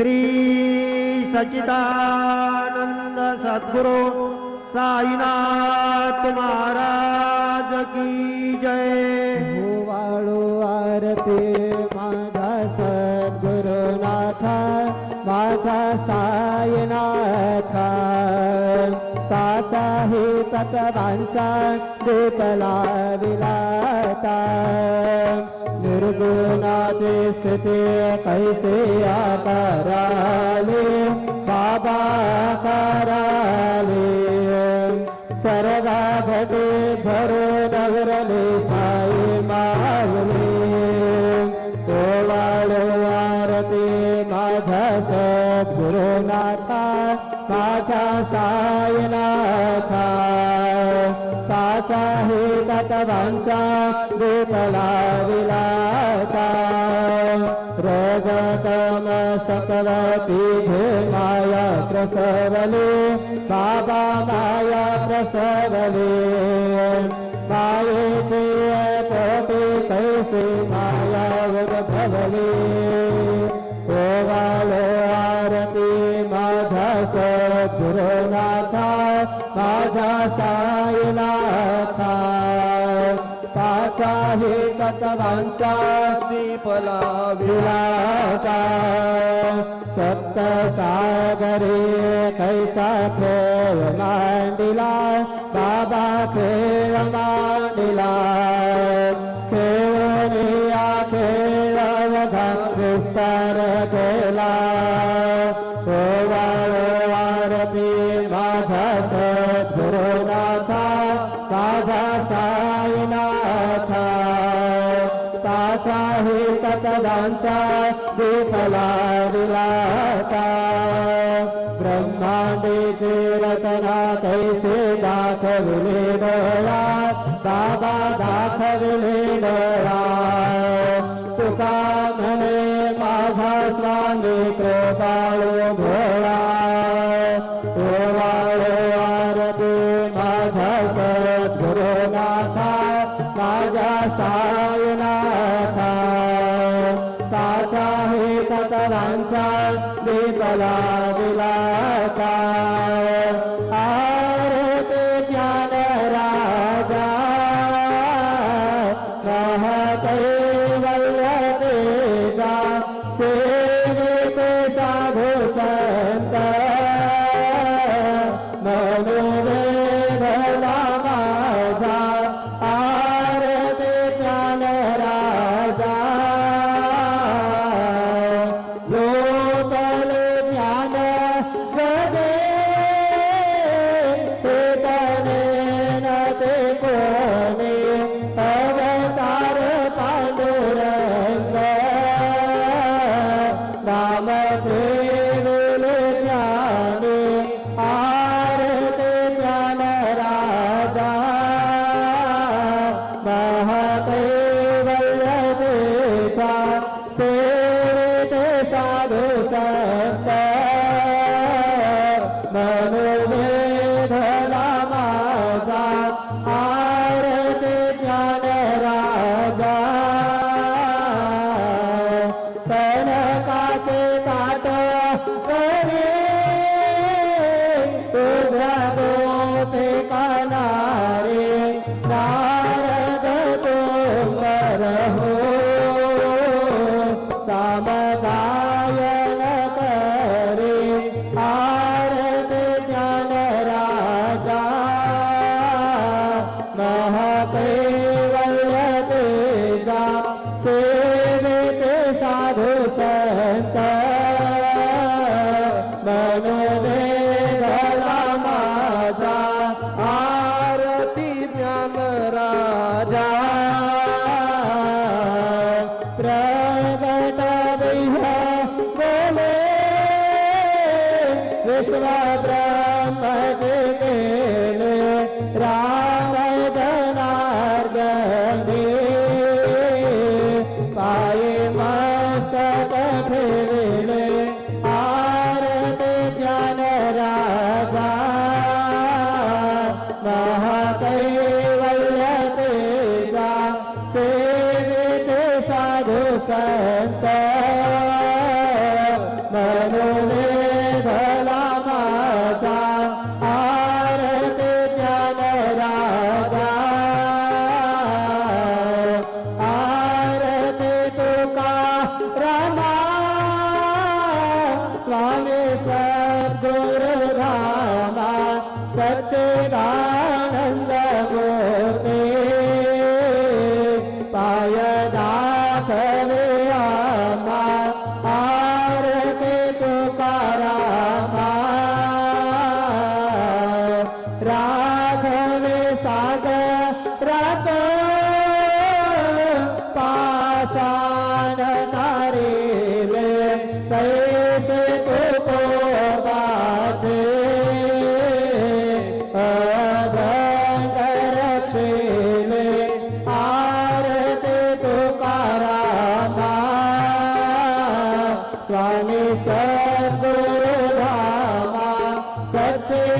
श्री सचिदानंद सद्गुरु साईनाथ महाराज की जय। वाळू आरती माझा सद्गुरुनाथा माझा सायनाथा ताचा हे तत्वांचा देतला विलाता। निर्गुणाची स्थिती कैसे आकाराले? बाबा कराले सरगा घटे भरो नगरले साई मावले ओवाळो आरती माझा सद्गुरुनाथा माझा सायनाथा ताचा हे तत्वांचा गोपला विला सकल तिघे माया प्रसवले बाबा माया प्रसवले। मायेचे पोटे कैसे माया भवले ओवालो आरती माझा सद्गुरुनाथा माझा साईनाथा हे कतवांचा दीपला विलाचा सप्त सागरे कैचा खेळ मांडिला बाबा खेळ मांडिला ब्रह्मांडेचे रचना कैसे दाखविले डोळा बाबा दाखविले डोळा तुका म्हणे माझा स्वामी कृपाळू قال पज रा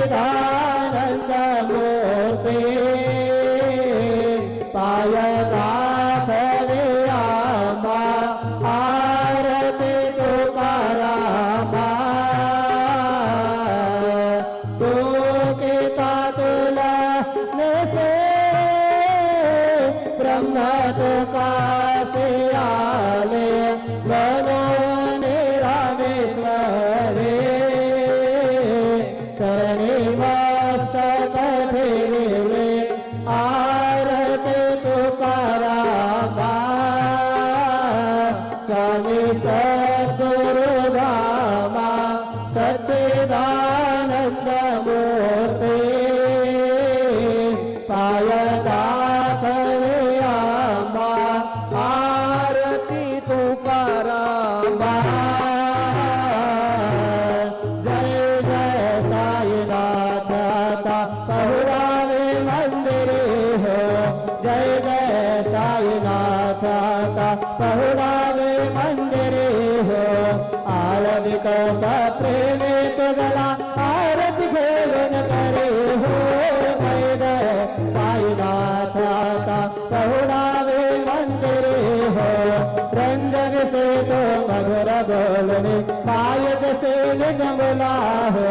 सच्चिदानंद मूर्ती आता मंदिरे हो आळविक प्रेमे तुझला आरती घेऊन करे हो वैद जय साईनाथ आता पहुरावे मंदिरे हो। रंजन से तो मधुर बोलने नायक से निगमला हो।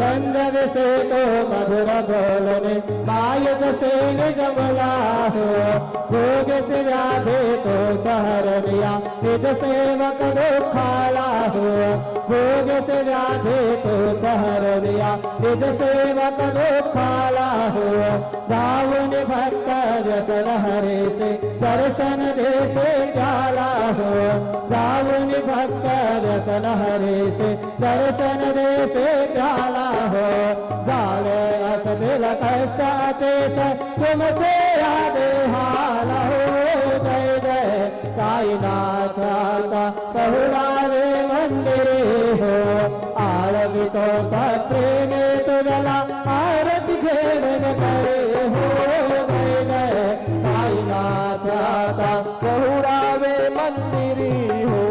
रंजन से तो मधुर बोल बोलने नायक से निगमला हो, भोग से व्याधे तो सहर दिया, निज सेवक दुखाला हो, भोग से व्याधे तो सहर दिया, निज सेवक दुखाला हो, रावण भक्त व्यसन हरे से दर्शन दे से प्याला हो, रावण भक्त व्यसन हरे से दर्शन दे से प्याला हो, जाले अस दिल कष्ट अतेश तुमचे राधे हाला हो जय जय साईनाथ आता पहुरावे मंदिरे हो आरवी तो सप्रेमे तुझला आरती घेऊन करे हो जय जय साईनाथ आता पहुरावे मंदिरी हो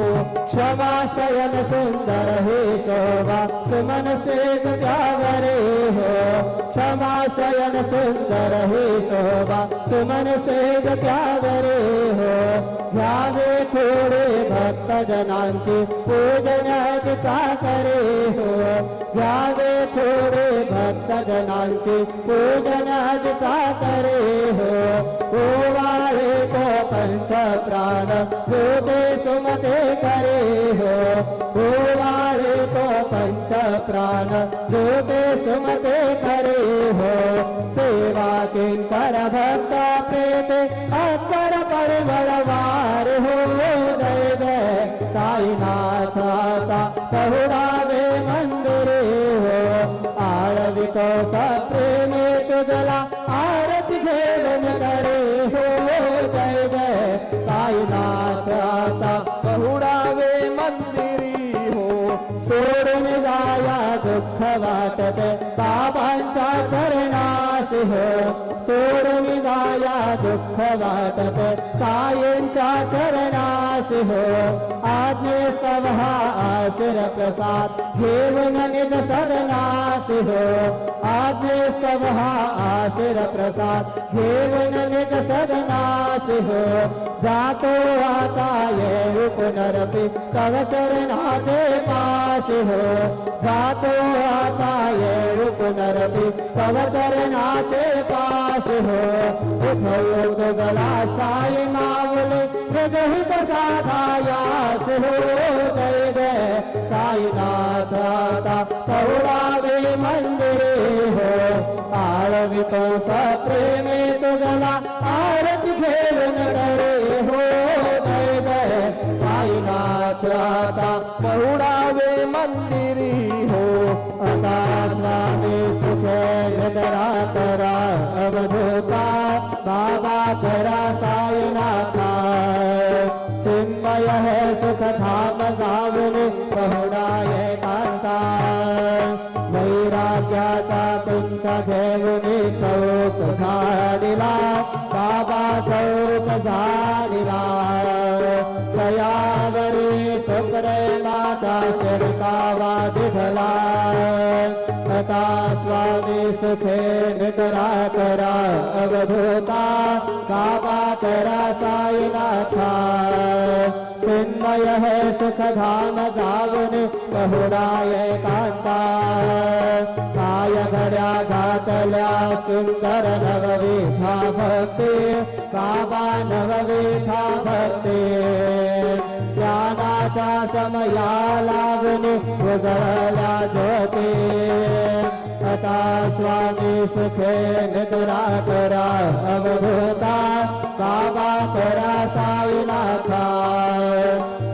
क्षमा शयन सुंदर हे शोभा सुमन शेत त्यावरे हो क्षमा शयन सुंदर हे शोभा सुमन शेख त्यावरे हो। घ्यावे थोडे भक्त जनांचे पूजनाचा करे हो। घ्यावे थोडे भक्त जनांचे पूजनाचा करे हो। ओवाळे तो पंच प्राण जोते सुमते करे हो। ओवाळे पंच प्राण जोते सुमते करे हो। सेवा किंकर भक्त प्रेते अत्तर परिमळवार हो। जय जय साईनाथ आता पहुरावे मंदिरे हो। आळवितो सप्रेमे तुझला वाटत बाबांच्या सोडवी गाया दुःख वाटत सायंच्या चरणास हो. आज्ञे सभा आशिर प्रसाद घेऊन निज सरनास हो. आज्ञे सभा आशिर प्रसाद घेऊन निज सरनास हो. जातो आता ये पुनरपी तव चरणाचे पाश हो. जातो आता ये पुनरपी तव चरणाचे पाश हो गला साय मावले जगहित साधायास हो जय जय साईनाथ आता मंदिरे हो आळवितो सप्रेमे तुझला आरती खेळून डरे हो जय जय साईनाथ आता मंदिरी स्वामी करा अवधूता बाबा करा साईनाथा। चिन्मय है सुख धाम जाऊन पहुडाय कांता वैराग्याचा तुमचा घेऊनी चौक झाडिला बाबा चौक झाडिला दयावरी सुप्रेमाचा शिरकावा दिधला तथा स्वामी सुखे निद्रा करा अवधूता बाबा करा साईनाथा। चिन्मय है सुख धाम जाऊन बहुराय कांता काय घड्या घातल्या सुंदर नवविधा भक्ती बाबा नवविधा भक्ती। ज्ञानाचा समया लागून उजळल्या ज्योती। भूता स्वामी सुखे निद्रा करा अवभूता बाबा करा साविनाथा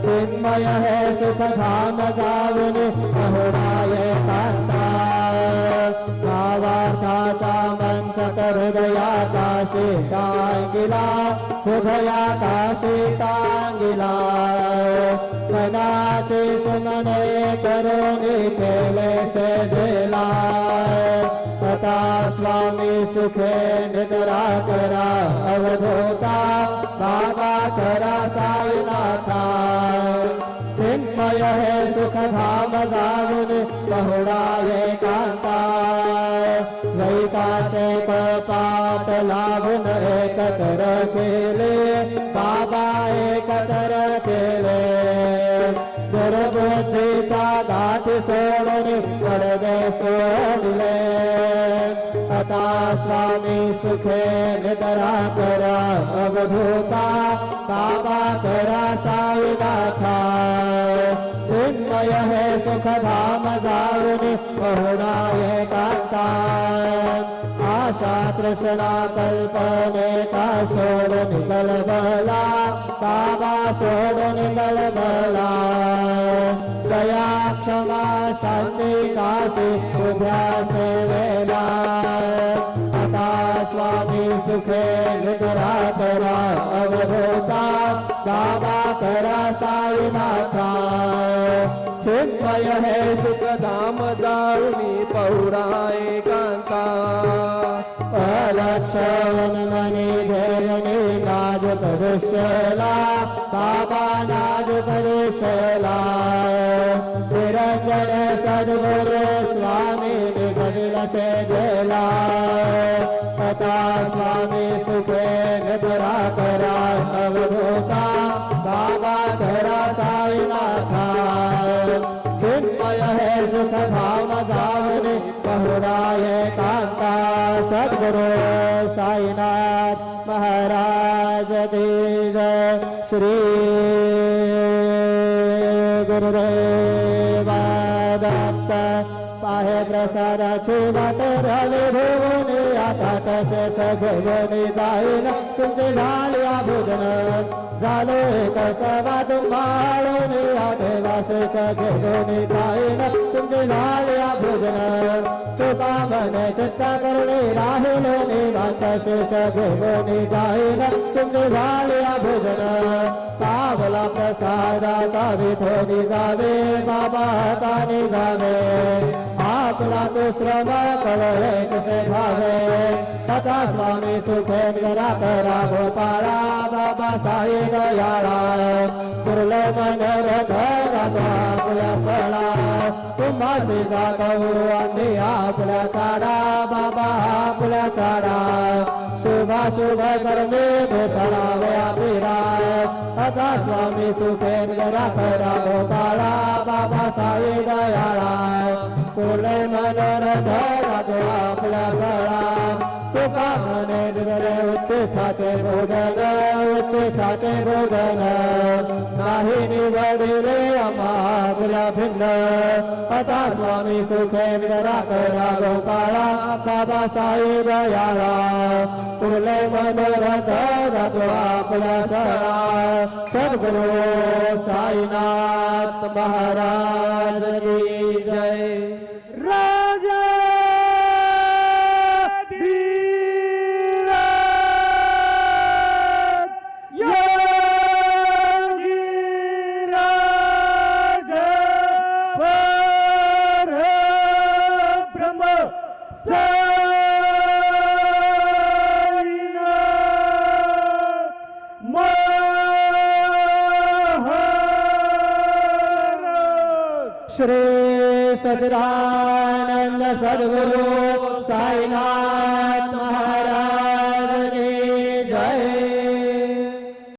चिन्मय हे सुख धाम गाऊन अहोराय कांता। भावार्थाचा मंच हृदयाकाशी गिला हृदया काशीताङ्गिला कदाचि सुमने करोमि कलेशला तथा स्वामी सुखे नितरा करा अवधोता बाबा करा सायनाता चिन्मय है सुख भावुणे दाता कांता वैकाचे पाप लाभून एकत्र केले. बाबा एकत्र केले. दुर्बुद्धीचा गाठी सोडून पडदे सोडले. आता स्वामी सुखे निद्रा करा अवधूता बाबा करा साई होय हे सुख धाम गाऊन बहुडाय कांता आशा तृष्णा कल्पनेचा सोडून गलबला बाबा सोडून गलबला दया क्षमा शांती काशी उभ्या सेवेला। आता स्वामी सुखे निद्रा करा अवधोता बाबा करा साईनाथा। चिन्मय है सुख धाम दारुणी पौराय कांता अलक्षवन मनी धरणे नाद दृश्यला बाबा नाद दृश्यला निरंजन सद्गुरु स्वामी निगमिल सेजला तथा स्वामी सुखे निद्रा करा अवधूता बहुराय कांता सद्गुरु साईनाथ महाराज देव श्री गुरुदेवा दत्त पाहे प्रसादाची वाट रवी भुवनी आता तसे सगळी जाईन तुमचे झाले भोजन झालो एक सवा माळून आठे वासे सगळी जाईन तुमचे झाले भोजन तुका मने चित्ता करुणे राहिलो निवांत शेष घेऊन जाईल तुमचे झाले भोजन पावला प्रसादा प्रसादाचा थोडी निघावे बाबा हाता निघावे आपला दुसरं श्रम कळले कसे भावे सदा स्वामी सुखे करा करा गोपाळा बाबा साई दयाळा कुर्ले मनोरथ राधा आपल्या फळा माझे सीता गौरू आम्ही आपल्या चाडा बाबा आपल्या चाडा शुभ शुभ करणे घोषणावे अभिराय आता स्वामी सुखेंद्रा करा गोपाळा बाबा साई दयाळा कुले मनोरथ राधो आपल्या गळा तुका म्हणे दिले उच्चिष्ठाचे भोजन उच्चिष्ठाचे भोजन नाही निवडिले आम्हाला भिन्न आता स्वामी सुखेंद्रा करा गोपाळा बाबा साई दयाळा कुले मनोरथ जातो आपला सरा सद्गुरु साईनाथ महाराज की जय श्री सचिदानंद सद्गुरु। साईनाथ